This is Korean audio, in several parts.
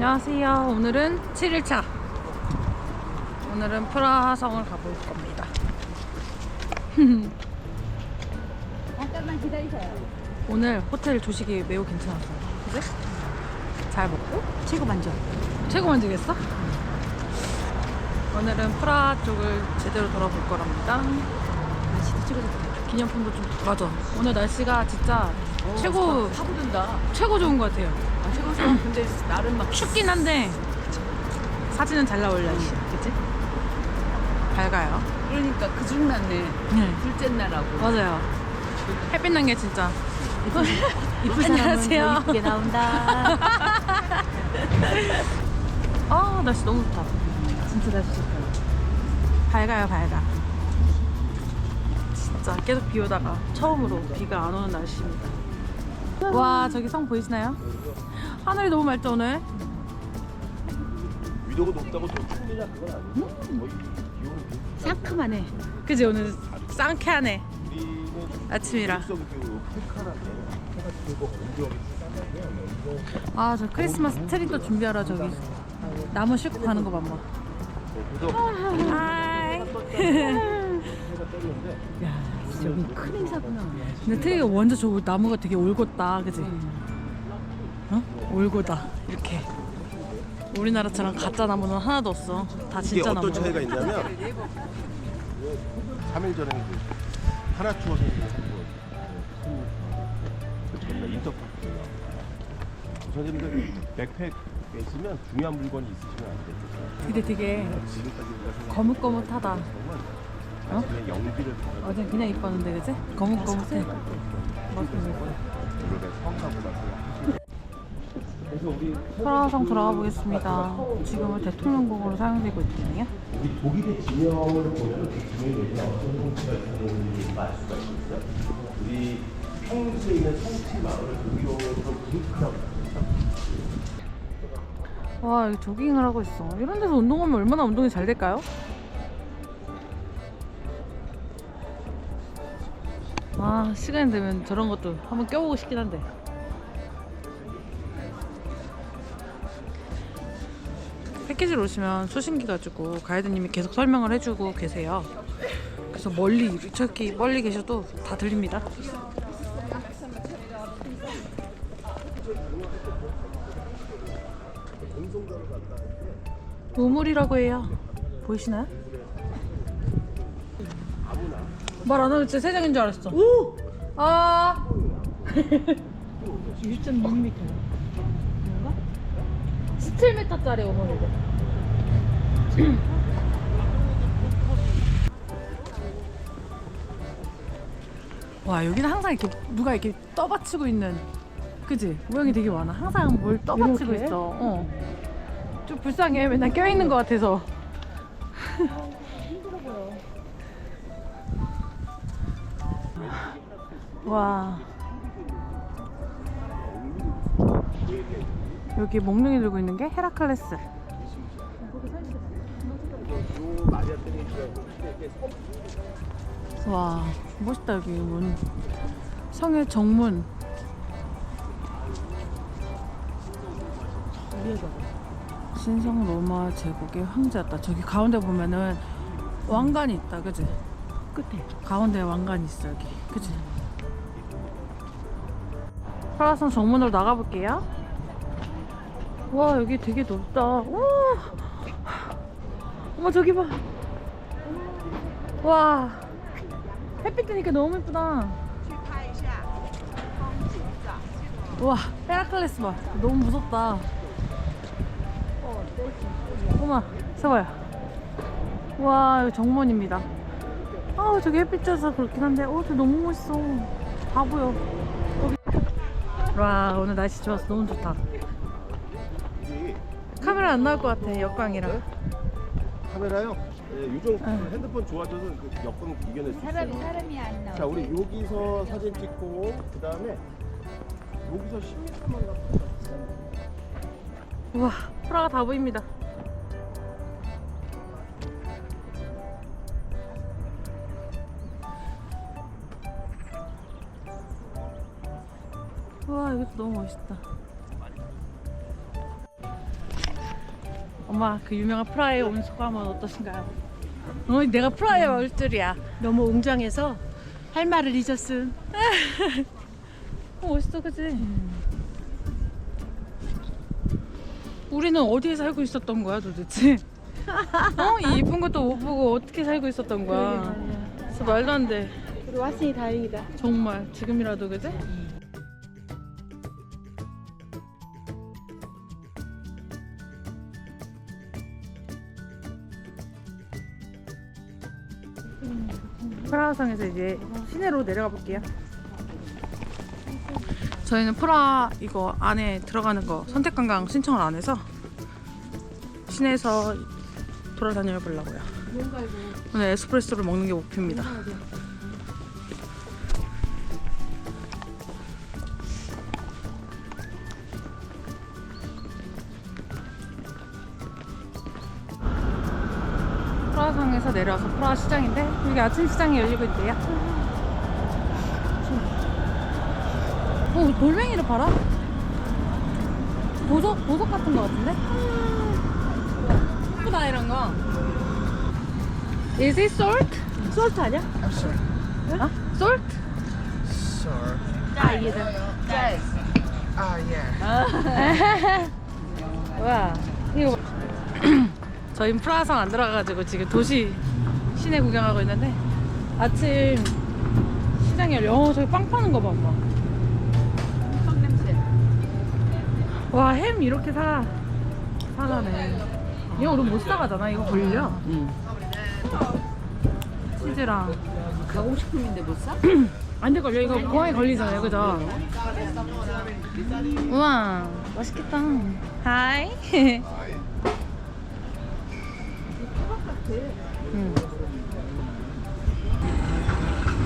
안녕하세요. 오늘은 7일차. 오늘은 프라하성을 가볼 겁니다. 잠깐만 기다리세요. 오늘 호텔 조식이 매우 괜찮았어요. 그지? 잘 먹고 최고 만족. 최고 만족했어? 오늘은 프라하 쪽을 제대로 돌아볼 거랍니다. 날씨도 찍어줬다. 기념품도 좀 맞아. 오늘 날씨가 진짜 최고 파고든다. 최고 좋은 것 같아요. 아, 최고 좋아. 근데 나름 막 춥긴 한데 사진은 잘 나올 날씨, 그치? 밝아요. 그러니까 그 중 났네. 네, 둘째 날하고. 맞아요. 햇빛 난 게 진짜. 이쁜 안녕하세요. 이쁘게 나온다. 아 날씨 너무 좋다. 진짜 날씨 좋다. 밝아요, 밝아. 진짜 계속 비 오다가 처음으로 비가 안 오는 날씨입니다. 와 저기 성 보이시나요? 하늘이 너무 오늘? 위도가 높다고 또 춥느냐 그건 아니고 거의 비 상큼하네. 그지 오늘 상쾌하네. 우리는 아침이라. 육성 기후 풀카라게 해가 뜨고 온도하게 아저 크리스마스 트리도 준비하러 저기 나무 싣고 가는 거 봐봐. 하이. 해가 떴는데 야, 여기 큰 행사구나. 근데 트리가 완전 저 나무가 되게 올곧다, 그지? 어? 올고다 이렇게. 우리나라처럼 가짜 나무는 하나도 없어. 다 이게 진짜 나무. 어떤 차이가 있냐면 3일 전에 그 하나 추워서 큰 인터파크가 선생님들 백팩 있으면 중요한 물건이 있으시면 안 돼요. 근데 되게 지금까지 우리가 생각한 거뭇거뭇하다. 정말 어? 그냥 연기를 어제 그냥 이뻤는데, 그지? 거뭇거뭇해. 유럽의 성가보다 프라하성 들어가 보겠습니다. 지금은 대통령궁으로 사용되고 있거든요. 우리 독일의 지명을 보면 그 지명에 대한 어떤 성취가 있는지 알 수가 있어요. 우리 평소에 있는 성취 마을을 독일어로 부르크라고 와, 여기 조깅을 하고 있어. 이런 데서 운동하면 얼마나 운동이 잘 될까요? 아, 시간이 되면 저런 것도 한번 껴보고 싶긴 한데. 패키지로 오시면 수신기 가지고 가이드님이 계속 설명을 해주고 계세요. 그래서 멀리, 저기 멀리 계셔도 다 들립니다. 우물이라고 해요. 보이시나요? 말 안 하면 진짜 세장인 줄 알았어. 오! 아! 1.6m. 뭔가? 17m짜리 우물이래. 와, 여기는 항상 이렇게 누가 이렇게 떠받치고 있는 그지? 모양이 되게 많아. 항상 뭘 떠받치고 이렇게? 있어. 어. 좀 불쌍해. 맨날 껴있는 것 같아서. 와. 여기 몽룡이 들고 있는 게 헤라클레스. 와, 멋있다, 여기 문. 성의 정문. 신성 로마 제국의 황제였다. 저기 가운데 보면은 왕관이 있다, 그지? 끝에. 가운데 왕관이 있어, 여기. 그지? 프라하성 정문으로 나가볼게요. 와, 여기 되게 넓다. 와! 어머, 저기 봐. 와. 햇빛 뜨니까 너무 예쁘다. 와, 헤라클레스 봐. 너무 무섭다. 어머, 서봐요. 와, 여기 정문입니다. 아, 저기 햇빛 져서 그렇긴 한데, 어, 저 너무 멋있어. 다 보여. 와, 오늘 날씨 좋아서 너무 좋다. 카메라 안 나올 것 같아, 역광이라. 카메라요. 예, 요즘 응. 핸드폰 좋아져서 그 여건 이겨낼 수 사람이 있어요. 사람이 안 나와. 자, 우리 여기서 사진 찍고 그 다음에 여기서 10m만 가면 우와, 프라가 다 보입니다. 와, 이것도 너무 멋있다. 엄마 그 유명한 프라하에 온 소감은 어떠신가요? 어, 내가 프라하에 올 줄이야. 너무 웅장해서 할 말을 잊었음. 어, 멋있어, 그지? 우리는 어디에 살고 있었던 거야, 도대체? 어? 이 이쁜 것도 못 보고 어떻게 살고 있었던 거야? 진짜 말도 안 돼. 우리 왔으니 다행이다. 정말 지금이라도 그지? 프라하성에서 이제 시내로 내려가 볼게요. 저희는 프라 이거 안에 들어가는 거 선택 관광 신청을 안 해서 시내에서 돌아다녀 보려고요. 오늘 에스프레소를 먹는 게 목표입니다. 프라하성에서 내려와서 프라하 시장인데 여기 아침 시장이 열리고 있대요. 어, 돌멩이를 팔아? 보석 보석 같은 거 같은데? 예쁘다 이런 거. Is it salt? 솔트 아니야? 어? Salt? Sure. 아 이게 Ah, yeah. 와 이거 봐. 저희는 프라하성 안 들어가가지고 지금 도시 시내 구경하고 있는데 아침 시장이 열려 어 저기 빵 파는 거 봐 엄마. 와햄 이렇게 사 사가네. 이거 우리 못 사가잖아 이거 걸려? 응. 치즈랑. 가공식품인데 못 사? 안돼 걸려 이거 공항에 걸리잖아요 그죠? 우와 맛있겠다. 하이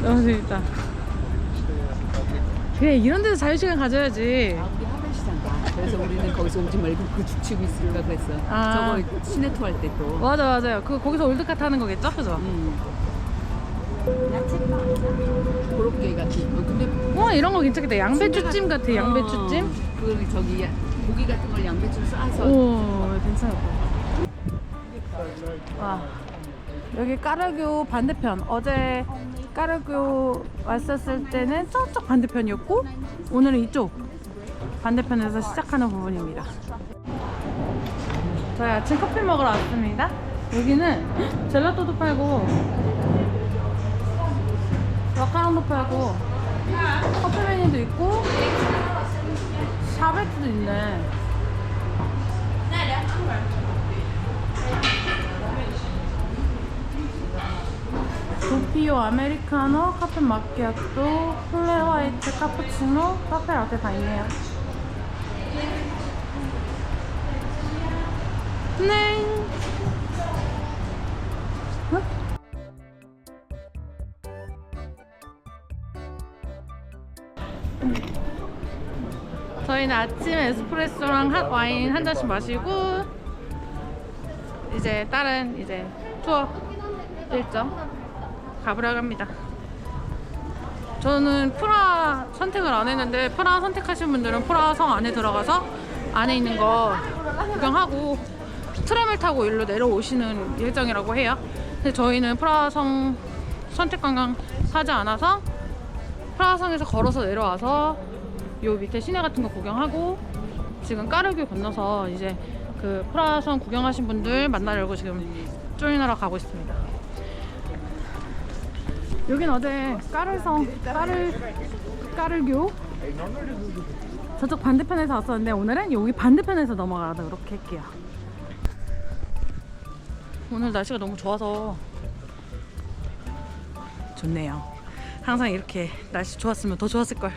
너무 재밌다 그래 이런 데서 자유시간 가져야지 우리 가. 그래서 우리는 거기서 오지 말고 그 죽치고 있을까 그랬어. 아. 저거 시내 투어 할 때 또. 맞아 맞아요 그 거기서 올드카 타는 거겠죠 그죠 응. 고로케 같은 거. 근데 와 이런 거 괜찮겠다 양배추찜 같아 양배추찜 어, 그 저기 야- 고기 같은 걸 양배추 싸서 오 괜찮을 것 같아. 와 여기 까르교 반대편 어제 까르교 왔었을 때는 저쪽 반대편이었고 오늘은 이쪽 반대편에서 시작하는 부분입니다. 저희 아침 커피 먹으러 왔습니다. 여기는 젤라또도 팔고 마카롱도 팔고 커피 메뉴도 있고 샤베트도 있네. 도피오 아메리카노, 카페 마키아토, 플레 화이트, 카푸치노, 카페 라떼 다 있네요. 네. 어? 저희는 아침 에스프레소랑 핫 와인 한 잔씩 마시고 이제 다른 이제 투어 일정 가보려고 합니다. 저는 프라 선택을 안 했는데 프라 선택하신 분들은 프라 성 안에 들어가서 안에 있는 거 구경하고 트램을 타고 일로 내려오시는 예정이라고 해요. 근데 저희는 프라 성 선택 관광 하지 않아서 프라 성에서 걸어서 내려와서 요 밑에 시내 같은 거 구경하고 지금 까르교 건너서 이제 그 프라 성 구경하신 분들 만나려고 지금 조인하러 가고 있습니다. 여긴 어제 까르성 까르 까르교 저쪽 반대편에서 왔었는데 오늘은 여기 반대편에서 넘어가다 그렇게 할게요. 오늘 날씨가 너무 좋아서 좋네요. 항상 이렇게 날씨 좋았으면 더 좋았을 걸.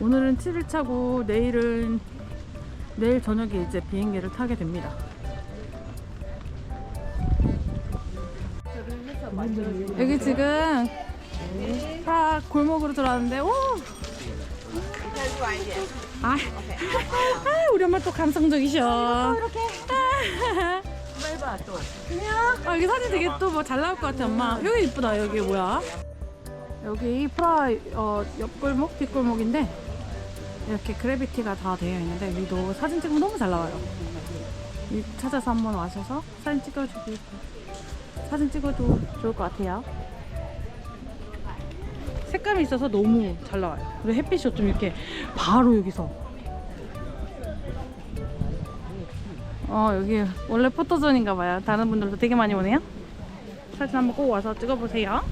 오늘은 7일 차고 내일은 내일 저녁에 이제 비행기를 타게 됩니다. 여기 지금 다 골목으로 들어왔는데 오. 아, 아, 우리 엄마 또 감성적이셔. 이렇게. 또. 아, 여기 사진 되게 또 뭐 잘 나올 것 같아, 엄마. 여기 이쁘다. 여기 뭐야? 여기 프라 어, 옆골목, 뒷골목인데 이렇게 그래비티가 다 되어 있는데 여기도 사진 찍으면 너무 잘 나와요. 이 찾아서 한번 와셔서 사진 찍어주기 사진 찍어도 좋을 것 같아요. 색감이 있어서 너무 잘 나와요. 그리고 햇빛이 좀 이렇게 바로 여기서. 어 여기 원래 포토존인가 봐요. 다른 분들도 되게 많이 오네요. 사진 한번 꼭 와서 찍어보세요.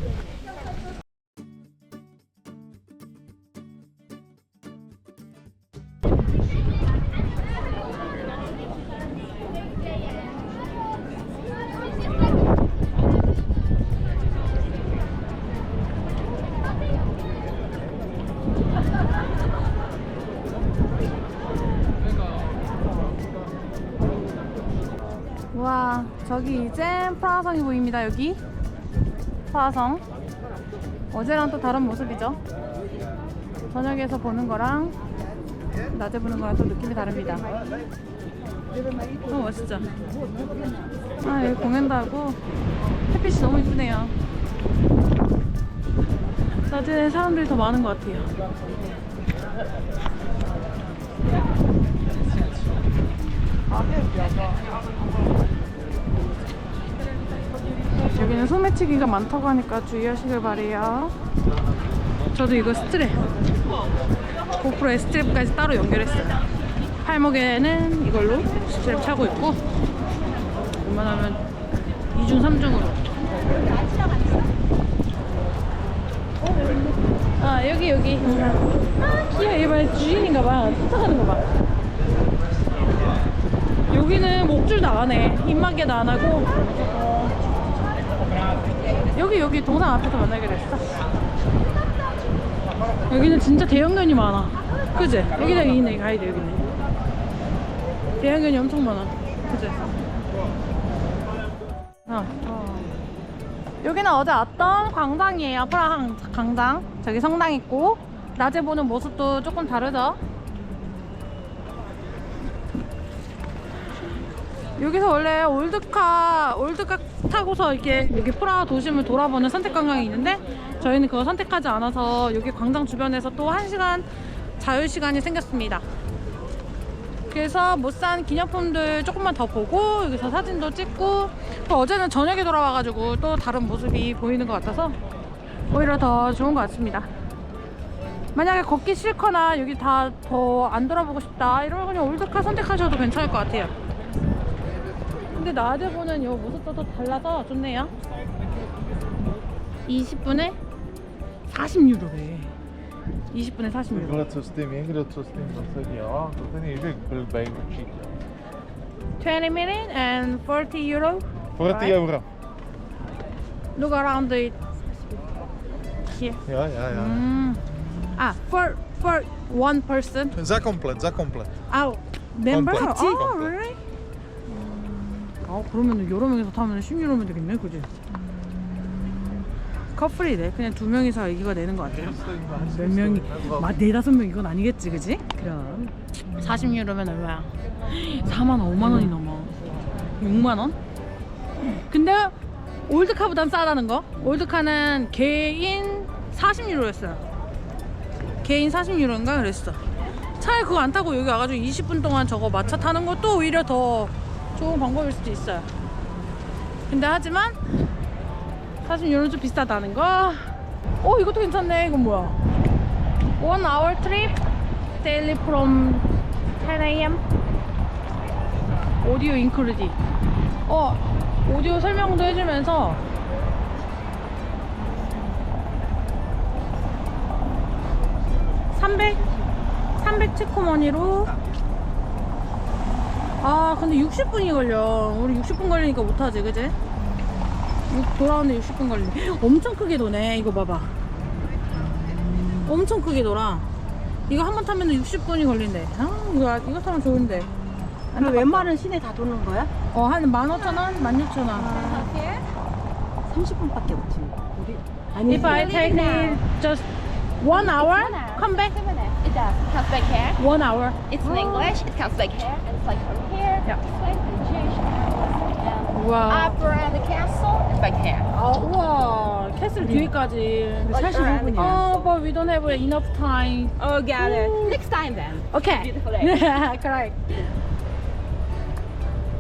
이제 프라하성이 보입니다 여기. 프라하성. 어제랑 또 다른 모습이죠. 저녁에서 보는 거랑 낮에 보는 거랑 또 느낌이 다릅니다. 너무 멋있죠? 아 여기 공연도 하고. 햇빛이 너무 이쁘네요. 낮에는 사람들이 더 많은 것 같아요 여기는 소매치기가 많다고 하니까 주의하시길 바래요. 저도 이거 스트랩, 고프로에 스트랩까지 따로 연결했어요. 팔목에는 이걸로 스트랩 차고 있고, 웬만하면 2중, 3중으로. 아, 여기, 여기. 아, 귀여워. 얘 봐, 주인인가 봐. 쫓아가는 거 봐. 여기는 목줄 도 안 해. 입마개도 안 하고. 어, 여기 여기 동상 앞에서 만나기로 했어. 여기는 진짜 대형견이 많아. 그지? 여기다 있네 가이드 여기네. 대형견이 엄청 많아. 그지? 어. 여기는 어제 왔던 광장이에요. 프라하 광장. 저기 성당 있고 낮에 보는 모습도 조금 다르죠? 여기서 원래 올드카 올드카 타고서 이렇게 여기 프라하 도심을 돌아보는 선택 관광이 있는데 저희는 그거 선택하지 않아서 여기 광장 주변에서 또한 시간 자유 시간이 생겼습니다. 그래서 못 산 기념품들 조금만 더 보고 여기서 사진도 찍고 또 어제는 저녁에 돌아와가지고 또 다른 모습이 보이는 것 같아서 오히려 더 좋은 것 같습니다. 만약에 걷기 싫거나 여기 다 더 안 돌아보고 싶다 이러면 그냥 올드카 선택하셔도 괜찮을 것 같아요. 근데 낮에 보는 이 모습도 또 달라서 좋네요. 20분에 40유로래. 20분에 40유로. Grootste stem, één grootste stem, dat zeg je, ja, dat is niet echt bij cheap. 20 minutes and 40 euro. 40 euro. Look around it. Here. Ja, ja, ja. 음. 아, for for one person. Za compleet, za compleet. 아, member? Complete. 아, Complete. really? 아, 그러면 여러 명이서 타면 10유로면 되겠네, 그지? 커플이네. 그냥 두 명이서 얘기가 되는 것 같아요. 몇 명이, 막 네다섯 명 이건 아니겠지, 그지? 그럼. 40유로면 얼마야? 4만 원, 5만 원이 넘어. 6만 원? 근데 올드카보단 싸다는 거? 올드카는 개인 40유로였어요. 개인 40유로인가 그랬어. 차에 그거 안 타고 여기 와가지고 20분 동안 저거 마차 타는 것도 오히려 더 좋은 방법일 수도 있어요. 근데 하지만 40유로는 좀 비싸다는 거. 어 이것도 괜찮네. 이건 뭐야? One hour trip daily from 10 a.m. 오디오 인클루디. 어 오디오 설명도 해주면서 (300) 300 체코머니로 아 근데 60분이 걸려 우리 60분 걸리니까 못하지 그지? 육- 돌아오는데 60분 걸리네 엄청 크게 도네 이거 봐봐 엄청 크게 돌아 이거 한 번 타면 60분이 걸린대 아 이거, 이거 타면 좋은데 근데 웬만한 시내 다 도는 거야? 어한 15,000원? 16,000원 30분밖에 없지. 우리 아니 If I take it just one hour, come back It does. It comes back here. one hour. It's in English. It comes back here. And it's like from here. Yeah. This way, the Jewish and 우와. Up around the castle and by car. 아, 우와. 캐슬 뒤에까지. 45분이야. 어, but we don't have enough time. Oh, got it. Next time then. 오케이. Beautiful day. 그래.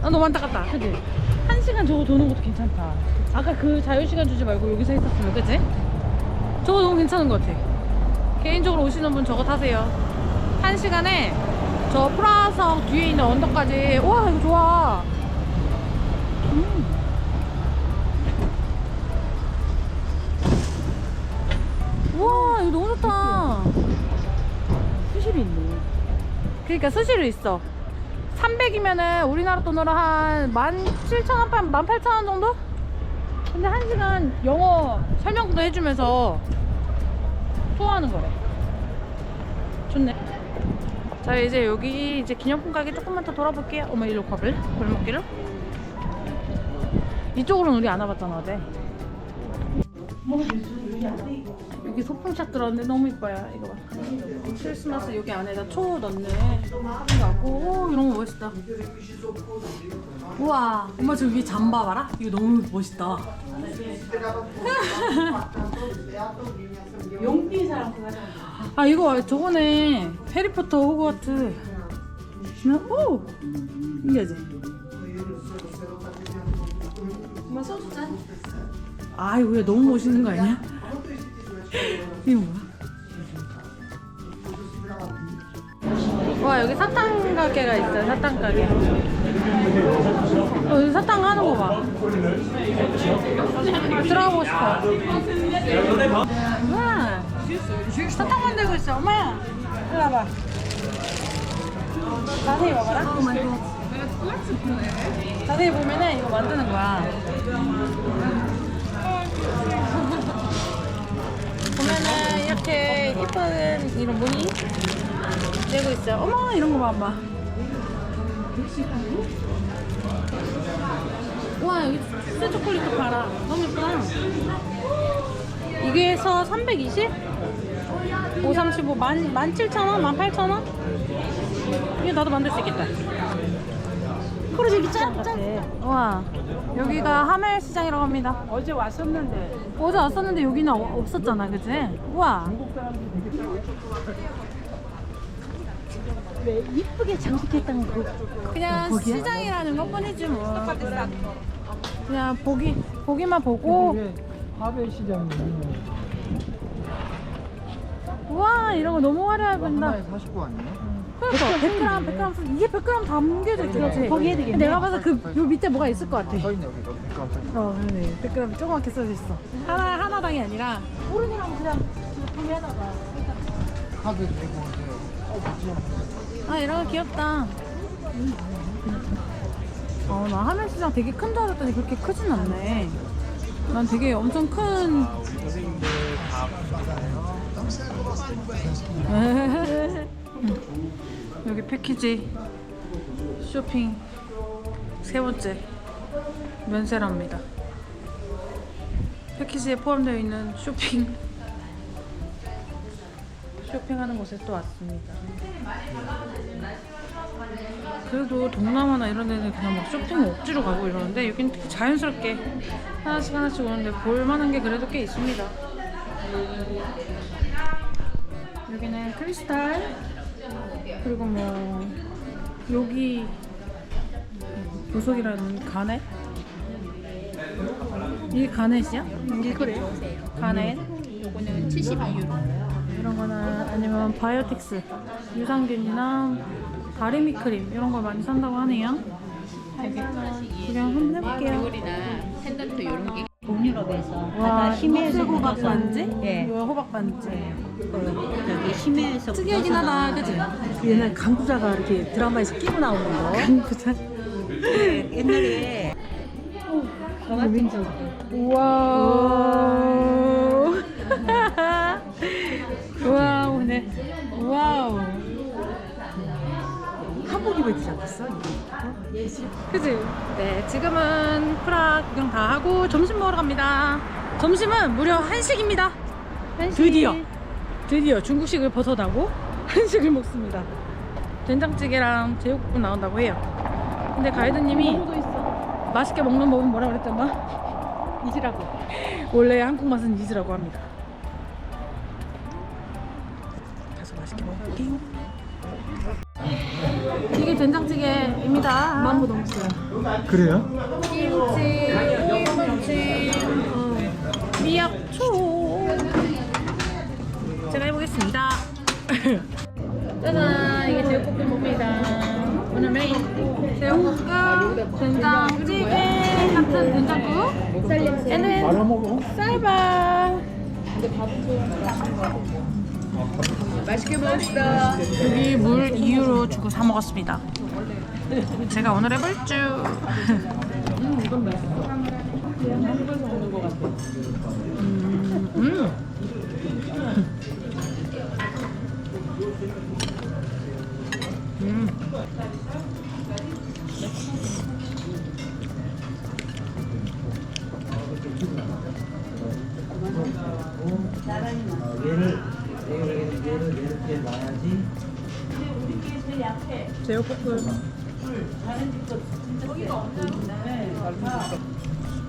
아, 너무 안타깝다. 그지? 한 시간 저거 도는 것도 괜찮다. 아까 그 자유시간 주지 말고 여기서 있었으면, 그지? 저거 너무 괜찮은 것 같아. 개인적으로 오시는 분 저거 타세요. 한 시간에 저 프라하성 뒤에 있는 언덕까지. 와, 이거 좋아. 음. 우와, 이거 너무 좋다. 수실이 있네. 그러니까 수시로 있어. 300이면은 우리나라 돈으로 한 17,000원, 18,000원 정도? 근데 한 시간 영어 설명도 해주면서 투어하는 거래. 자, 이제 여기 이제 기념품 가게 조금만 더 돌아볼게요. 어머, 일로 가볼래? 골목길로? 이쪽으로는 우리 안 와봤잖아, 어제. 여기 소품샵 들어왔는데 너무 이뻐요. 이거 봐. 크리스마스 여기 안에다 초 넣네. 오 이런 거 멋있다. 우와, 엄마 저 위에 잠바 봐라. 이거 너무 멋있다. 용띠 사람 아 이거 저거네. 해리포터 호그와트. 오, 신기하지? 엄마 소주 짠. 아 이거 왜 너무 멋있는 거 아니야? 이거 뭐야? 와 여기 사탕 가게가 있어요 사탕 가게 어, 여기 사탕 하는 거 봐. 들어가고 싶어. 와 사탕 만들고 있어 엄마야 일로 와봐 자세히 봐봐라 자세히 보면은 이거 만드는 거야 보면은 이렇게 예쁜 이런 무늬 내고 있어요. 어머 이런 거 봐봐. 와 여기 새 초콜릿도 팔아. 너무 예쁘다. 이게 해서 320? 535 만, 17,000원? 18,000원? 이거 나도 만들 수 있겠다. 짠! 짠! 와 여기가 하멜 시장이라고 합니다. 어제 왔었는데 어제 왔었는데 여기는 어- 없었잖아, 그치? 우와. 왜 이쁘게 장식했다는 거 그냥 시장이라는 것 뿐이지 뭐. 그냥 보기, 보기만 보고. 화배 시장이 우와, 이런 거 너무 화려해 보인다. 49 아니에요? 그러니까 100g, 100g, 이게 100g 담겨져 있지, 그치? 거기 해야 되겠네. 내가 봐서 그, 요 밑에 뭐가 있을 것 같아. 있네 여기 여기 어, 그러네. 100g 조그맣게 써져 있어. 하나, 하나당이 아니라. 오른이랑 그냥 구매하다가. 가게 되고 이제 어 뭐지? 아 이런 거 귀엽다. 어, 나 하멜시장 되게 큰 줄 알았더니 그렇게 크진 않네. 난 되게 엄청 큰. 여기 패키지 쇼핑 세 번째 면세랍니다. 패키지에 포함되어 있는 쇼핑 쇼핑하는 곳에 또 왔습니다. 그래도 동남아나 이런 데는 그냥 막 쇼핑 억지로 가고 이러는데 여기는 되게 자연스럽게 하나씩 하나씩 오는데 볼만한 게 그래도 꽤 있습니다. 여기는 크리스탈 그리고 뭐 여기 보석이라는 가넷 이게 가넷이야? 이게 그래? 가넷 요거는 72유로. 이런 거나 아니면 바이오틱스 유산균이나 다리미 크림 이런 걸 많이 산다고 하네요. 그냥 한번 해볼게요. 우리나 펜던트 이런 게 동유럽에서 와, 바다 심해에서 호박 반지? 예. 이거 호박 반지. 그 저기 심해에서 특이하긴 하다, 그지? 옛날 강부자가 이렇게 드라마에서 끼고 나오는 거 강부자. 옛날에 와우. 와우, 네. 와우. 한복 입어지지 않았어? 그지? 네, 지금은 프라 구경 다 하고 점심 먹으러 갑니다. 점심은 무려 한식입니다. 한식. 드디어, 드디어 중국식을 벗어나고 한식을 먹습니다. 된장찌개랑 제육볶음 나온다고 해요. 근데 가이드님이 맛있게 먹는 법은 뭐라 그랬잖아? 잊으라고. 원래 한국 맛은 잊으라고 합니다. 가서 맛있게 먹을게요. 된장찌개입니다. 만보 넘었어요. 그래요? 김치, 김치, 어, 미역초. 제가 해보겠습니다. 짜잔, 이게 제육볶음입니다. 오늘 메인 제육볶음, 된장찌개 같은 된장국. 얘는 말아 먹어. 쌀밥. 맛있게 먹읍시다. 2유로 주고 사 먹었습니다. 제가 오늘 해볼 주. 음, 음. 음.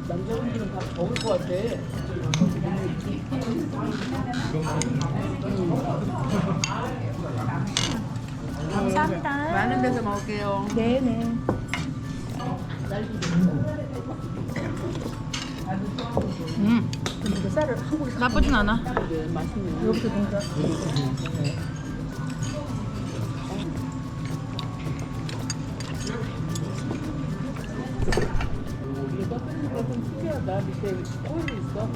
남자분들은 다 더울 것 같아. 감사합니다. 많은 데서 먹을게요. 네네. 음. 나쁘진 않아. 특이하다. 밑에 꼬리 있어.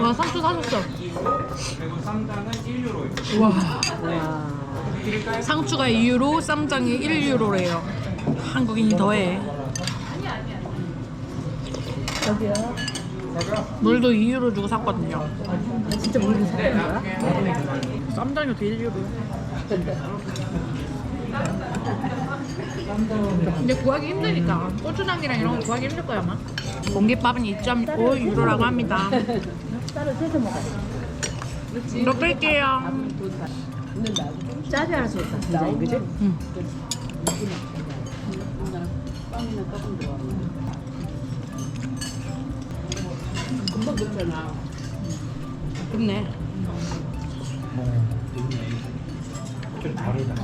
와, 상추 사줬어. 와. 상추가 2유로, 쌈장이 1유로래요. 한국인이 더해. 여기요. 물도 2유로 주고 샀거든요. 진짜 물도 샀는 거야? 쌈장이 어떻게 1유로? 근데 구하기 힘드니까 고추장이랑 이런 거 구하기 힘들 거야 아마 공깃밥은 2.5유로라고 합니다 이거 끌게요 짜지 않았어. 진짜 그지? 응. 금방 됐잖아. 좋네 좀 다르다.